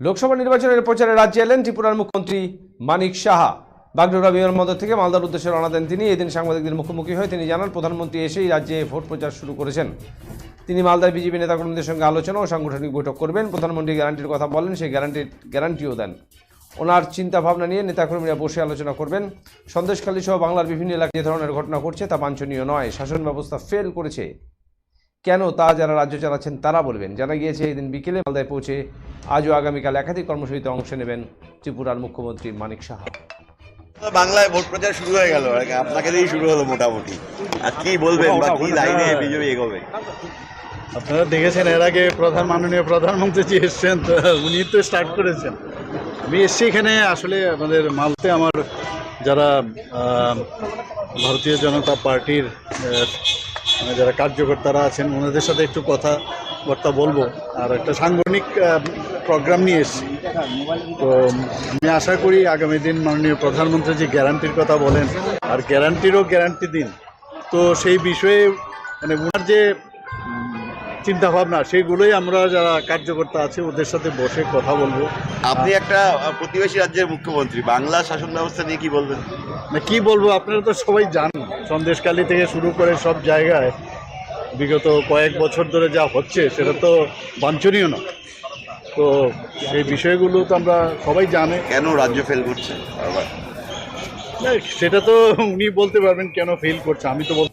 লোকসভা নির্বাচনের প্রচারে রাজ্যে এলেন ত্রিপুরার মুখ্যমন্ত্রী মানিক সাহা। বাগডোগরা বিমানবন্দর থেকে মালদার উদ্দেশ্যে রওনা দেন তিনি। এদিন সাংবাদিকদের মুখোমুখি হয়ে তিনি জানান, প্রধানমন্ত্রী এসেই রাজ্যে ভোট প্রচার শুরু করেছেন। তিনি মালদার বিজেপি নেতাকর্মীদের সঙ্গে আলোচনা ও সাংগঠনিক বৈঠক করবেন। প্রধানমন্ত্রী গ্যারান্টির কথা বলেন সেই গ্যারান্টির গ্যারান্টিও দেন। ওনার চিন্তাভাবনা নিয়ে নেতাকর্মীরা বসে আলোচনা করবেন। সন্দেশখালী সহ বাংলার বিভিন্ন এলাকায় যে ধরনের ঘটনা ঘটছে তা বাঞ্ছনীয় নয়। শাসন ব্যবস্থা ফেল করেছে কেন তা যারা রাজ্য চালাচ্ছেন তারা বলবেন। জানা গিয়েছে এদিন বিকেলে মালদায় পৌঁছে আজও আগামীকাল একাধিক কর্মসূচিতে অংশ নেবেন ত্রিপুরার মুখ্যমন্ত্রী মানিক সাহা। বাংলায় ভোট প্রচার শুরু হয়ে গেল। আপনাকে দিয়েই শুরু হলো মোটামুটি। আর কি বলবেন বা কি লাইনে বিজেপি এগোবে? আপনারা দেখেছেন এর আগে প্রধান মাননীয় প্রধানমন্ত্রী যে এসছেন তো উনি তো স্টার্ট করেছেন। আমি এসছি এখানে আসলে আমাদের মালতে আমার যারা আহ, ভারতীয় জনতা পার্টির আহ, মানে যারা কার্যকর্তারা আছেন, ওনাদের সাথে একটু কথা বার্তা বলব। আর একটা সাংগঠনিক প্রোগ্রাম নিয়ে এসেছি। তো আমি আশা করি আগামী দিন মাননীয় প্রধানমন্ত্রী যে গ্যারান্টির কথা বলেন, আর গ্যারান্টিরও গ্যারান্টি দিন। তো সেই বিষয়ে মানে ওনার যে চিন্তা ভাবনা সেইগুলোই আমরা যারা কার্যকর্তা আছে ওদের সাথে বসে কথা বলব। আপনি একটা প্রতিবেশী রাজ্যের মুখ্যমন্ত্রী বাংলা শাসন ব্যবস্থা নিয়ে কি বলবেন? না কি বলব আপনারা তো সবাই জানেন সন্দেশকালী থেকে শুরু করে সব জায়গায় বিগত কয়েক বছর ধরে যা হচ্ছে সেটা তো বাঞ্ছনীয় না। তো সেই বিষয়গুলো তো আমরা সবাই জানে। কেন রাজ্য ফেল করছে? সেটা তো উনি বলতে পারবেন কেন ফেল করছে আমি তো বল